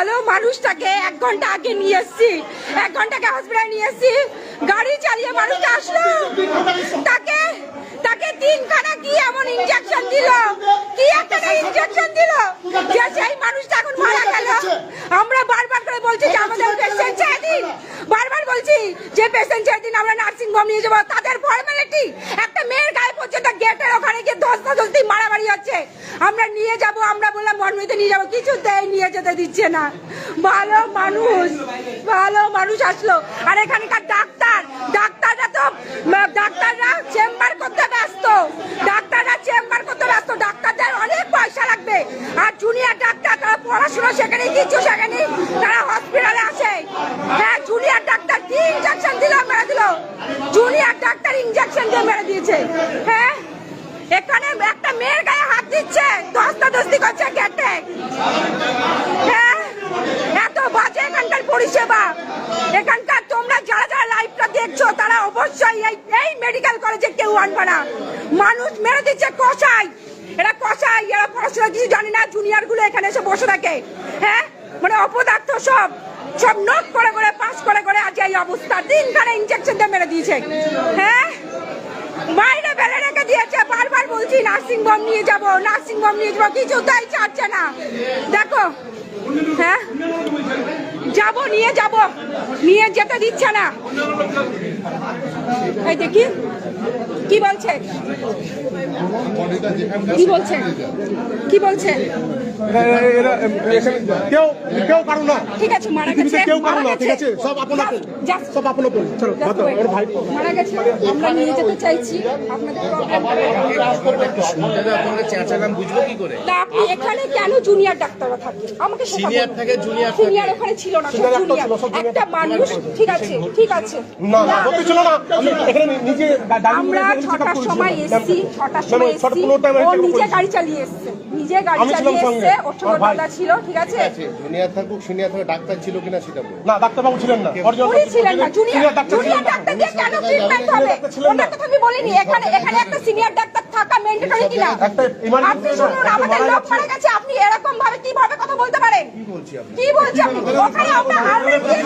ভালো মানুষটাকে এক ঘণ্টা আগে নিয়ে এসছি। এক ঘন্টাকে হসপিটালে নিয়ে এসছি। গাড়ি চালিয়ে মানুষটা আসলো। তাকে তাকে তিনখানা কি এমন ইনজেকশন দিল? কি একটা ইনজেকশন দিল? যে সেই মানুষটা এখন মারা গেল। আমরা বারবার করে বলছি যে আমাদের পেশেন্ট ছেড়ে দিন। বারবার বলছি যে পেশেন্ট ছেড়ে দিন আমরা নার্সিং হোম নিয়ে যাব। আমরা নিয়ে যাব, আমরা বললাম বনমিতে নিয়ে যাব। কিছুতেই নিয়ে যেতে দিচ্ছে না। ভালো মানুষ ভালো মানুষ আসলো। আর এখানকার ডাক্তার, ডাক্তাররা তো, ডাক্তাররা চেম্বার করতে ব্যস্ত। ডাক্তাররা চেম্বার করতে ব্যস্ত। ডাক্তারদের অনেক পয়সা লাগবে। আর জুনিয়র ডাক্তার তারা পড়াশোনা সেখানে কিছু সেখানে তারা হসপিটালে আসে। হ্যাঁ জুনিয়র ডাক্তার কি ইনজেকশন দিল, মেরে দিল? জুনিয়র ডাক্তার ইনজেকশন দিয়ে মেরে দিয়েছে। হ্যাঁ কেউ আনবে না। মানুষ মেরে দিচ্ছে কষাই এরা কষাই এরা পড়াশোনা কিছু জানে না জুনিয়রগুলো এখানে এসে বসে থাকে। হ্যাঁ? মানে অপদার্থ সব। সব নোট করে করে পাস করে করে আজ এই অবস্থা। দিন তিনখানে ইনজেকশন দিয়ে মেরে দিয়েছে। হ্যাঁ? বাইরে ফেলে রেখে দিয়েছে। বারবার বলছি নার্সিং হোম নিয়ে যাব নার্সিং হোম নিয়ে যাব। কিছু তাই ছাড়ছে না। দেখো হ্যাঁ? যাব, নিয়ে যাব। নিয়ে যেতে দিচ্ছে না। এই দেখি। কি বলছে? কি বলছে? কি বলছে? এরা- এরা- এখানে কেউ কেউ কারও না ঠিক আছে মারা গেছে কেউ কারও না ঠিক আছে? সব আপন আপন সব আপন আপন চলো just বাদ দাও, wait. ওর ভাই। মারা গেছে আমরা নিয়ে যেতে চাইছি আপনাদের problem বুঝব কি করে তা আপনি এখানে কেন জুনিয়র ডাক্তাররা থাকে আমাকে। থাকে, সিনিয়র ওখানে ছিল না একটা জুনিয়র মানুষ ঠিক আছে ঠিক আছে। না না ছিল না। এখানে নিজে আমরা রুমে এসে check up ছটার সময় এসছি ছটার সময় এসছি ও নিজে গাড়ি চালিয়ে এসছে নিজে গাড়ি চালিয়ে এসছে ওর সঙ্গে দাদা ছিল ঠিক আছে জুনিয়র থাকুক সিনিয়র থাকুক ডাক্তার ছিল কিনা সেটা বলুন না ডাক্তারবাবু ছিলেন না উনি ছিলেন না জুনিয়র জুনিয়র ডাক্তার দিয়ে কেন ট্রিটমেন্ট হবে ডাক্তার ছিলেন না। ওটা কথা আমি বলিনি এখানে এখানে একটা সিনিয়র ডাক্তার থাকা ম্যান্ডেটরি কিনা আপনি শুনুন আমাদের লোক মারা গেছে আপনি এরকম ভাবে কীভাবে কথা বলতে পারেন কি বলছি আপনি কি বলছি আপনি ওখানে আমরা দিয়ে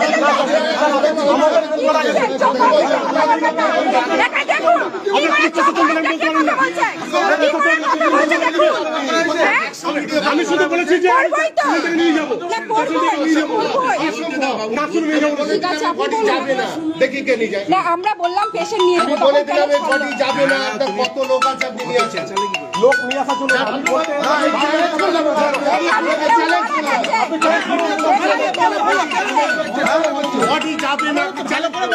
আমি শুধু বলেছি যে নিয়ে যাব। দেখি কে নিয়ে যায়। না আমরা বললাম পেশেন্ট নিয়ে যাব বলে দিলাম এই বডি যাবে না আপনার কত লোক আছে আপনি নিয়ে আসেন। লোক নিয়ে আসার জন্য আমি বলতে গেছে। বডি যাবে না চালু করে